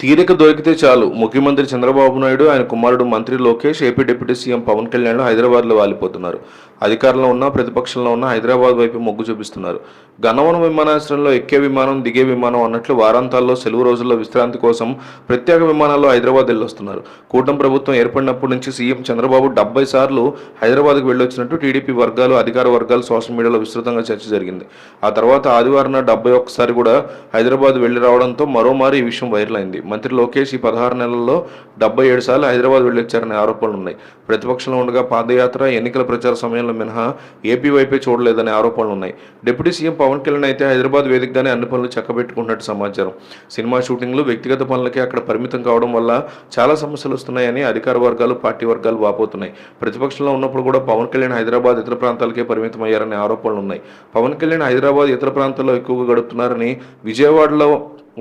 తీరిక దొరికితే చాలు. ముఖ్యమంత్రి చంద్రబాబు నాయుడు ఆయన కుమారుడు మంత్రి Lokesh AP deputy CM Pawan Kalyan హైదరాబాద్లో వాలిపోతున్నారు. అధికారంలో ఉన్న ప్రతిపక్షంలో ఉన్న హైదరాబాద్ వైపు మొగ్గు చూపిస్తున్నారు. గన్నవరం విమానాశ్రయంలో ఎక్కే విమానం దిగే విమానం అన్నట్లు వారాంతాల్లో సెలవు రోజుల్లో విశ్రాంతి కోసం ప్రత్యేక విమానాల్లో హైదరాబాద్ వెళ్ళొస్తున్నారు. కూటమి ప్రభుత్వం ఏర్పడినప్పటి నుంచి సీఎం చంద్రబాబు డెబ్బై సార్లు హైదరాబాద్కు వెళ్ళొచ్చినట్టు టీడీపీ వర్గాలు అధికార వర్గాలు సోషల్ మీడియాలో విస్తృతంగా చర్చ జరిగింది. ఆ తర్వాత ఆదివారం డెబ్బై ఒక్కసారి కూడా హైదరాబాద్ వెళ్ళి రావడంతో మరోమారు ఈ విషయం వైరల్ అయింది. మంత్రి లోకేష్ ఈ పదహారు నెలల్లో డెబ్బై ఏడు సార్లు హైదరాబాద్ వెళ్ళొచ్చారనే ఆరోపణలు ఉన్నాయి ప్రతిపక్షంలో ఉండగా పాదయాత్ర ఎన్నికల ప్రచార సమయంలో మినహా ఏపీ వైపే చూడలేదనే ఆరోపణలు ఉన్నాయి డిప్యూటీ సీఎం పవన్ కళ్యాణ్ అయితే హైదరాబాద్ వేదికగానే అన్ని పనులు చక్కబెట్టుకున్నట్టు సమాచారం. సినిమా షూటింగ్లు వ్యక్తిగత పనులకే అక్కడ పరిమితం కావడం వల్ల చాలా సమస్యలు వస్తున్నాయని అధికార వర్గాలు పార్టీ వర్గాలు వాపోతున్నాయి. ప్రతిపక్షంలో ఉన్నప్పుడు కూడా పవన్ కళ్యాణ్ హైదరాబాద్ ఇతర ప్రాంతాలకే పరిమితం అయ్యారనే ఆరోపణలు ఉన్నాయి పవన్ కళ్యాణ్ హైదరాబాద్ ఇతర ప్రాంతాల్లో ఎక్కువగా గడుపుతున్నారని విజయవాడలో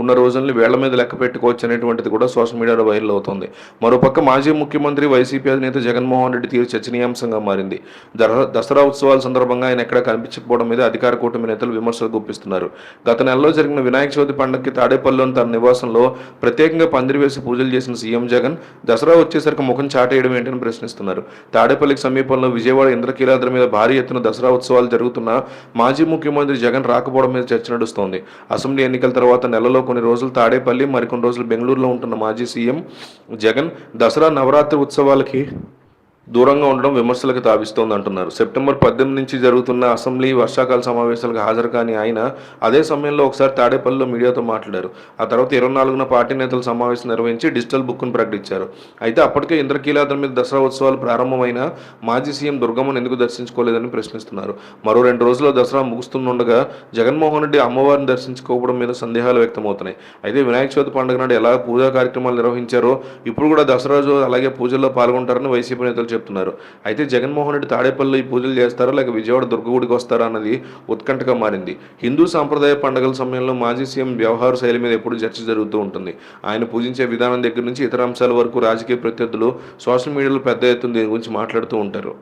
ఉన్న రోజుల్ని వేళ్ళ మీద లెక్క పెట్టుకోవచ్చు అనేటువంటిది కూడా సోషల్ మీడియాలో వైరల్ అవుతుంది. మరోపక్క మాజీ ముఖ్యమంత్రి వైసీపీ అధినేత జగన్మోహన్ రెడ్డి తీరు చర్చనీయాంశంగా మారింది. దసరా ఉత్సవాల సందర్భంగా ఆయన ఎక్కడ కనిపించకపోవడం మీద అధికార కూటమి నేతలు విమర్శలు గుప్పిస్తున్నారు. గత నెలలో జరిగిన వినాయక చవితి పండుగకి తాడేపల్లిలోని తన నివాసంలో ప్రత్యేకంగా పందిరి వేసి పూజలు చేసిన సీఎం జగన్ దసరా వచ్చేసరికి ముఖం చాటేయడం ఏంటని ప్రశ్నిస్తున్నారు. తాడేపల్లికి సమీపంలో విజయవాడ ఇంద్రకీలాద్రి మీద భారీ ఎత్తున దసరా ఉత్సవాలు జరుగుతున్న మాజీ ముఖ్యమంత్రి జగన్ రాకపోవడం మీద చర్చ నడుస్తోంది. అసెంబ్లీ ఎన్నికల తర్వాత నెలలో కొన్ని రోజులు తాడేపల్లి మరికొన్ని రోజులు బెంగళూరులో ఉంటున్న మాజీ సీఎం జగన్ దసరా నవరాత్రి ఉత్సవాలకి దూరంగా ఉండడం విమర్శలకు తావిస్తోంది అంటున్నారు. సెప్టెంబర్ పద్దెనిమిది నుంచి జరుగుతున్న అసెంబ్లీ వర్షాకాల సమావేశాలకు హాజరు కాని ఆయన అదే సమయంలో ఒకసారి తాడేపల్లిలో మీడియాతో మాట్లాడారు. ఆ తర్వాత ఇరవై నాలుగున పార్టీ నేతల సమావేశం నిర్వహించి డిజిటల్ బుక్ను ప్రకటించారు. అయితే అప్పటికే ఇంద్రకీలాద్రి మీద దసరా ఉత్సవాలు ప్రారంభమైన మాజీ సీఎం దుర్గమ్మను ఎందుకు దర్శించుకోలేదని ప్రశ్నిస్తున్నారు. మరో రెండు రోజుల్లో దసరా ముగుస్తుండగా జగన్మోహన్ రెడ్డి అమ్మవారిని దర్శించుకోవడం మీద సందేహాలు వ్యక్తమవుతున్నాయి. అయితే వినాయక చవితి పండుగ నాడు ఎలా పూజా కార్యక్రమాలు నిర్వహించారో ఇప్పుడు కూడా దసరా రోజు అలాగే పూజల్లో పాల్గొంటారని వైసీపీ నేతలు చెప్తున్నారు. అయితే జగన్మోహన్ రెడ్డి తాడేపల్లిలో ఈ పూజలు చేస్తారా? లేక విజయవాడ దుర్గగుడికి వస్తారా? అన్నది ఉత్కంఠగా మారింది. హిందూ సాంప్రదాయ పండుగల సమయంలో మాజీ సీఎం వ్యవహార శైలి మీద ఎప్పుడు చర్చ జరుగుతూ ఉంటుంది. ఆయన పూజించే విధానం దగ్గర నుంచి ఇతర అంశాల వరకు రాజకీయ ప్రత్యర్థులు సోషల్ మీడియాలో పెద్ద ఎత్తున దీని గురించి మాట్లాడుతూ ఉంటారు.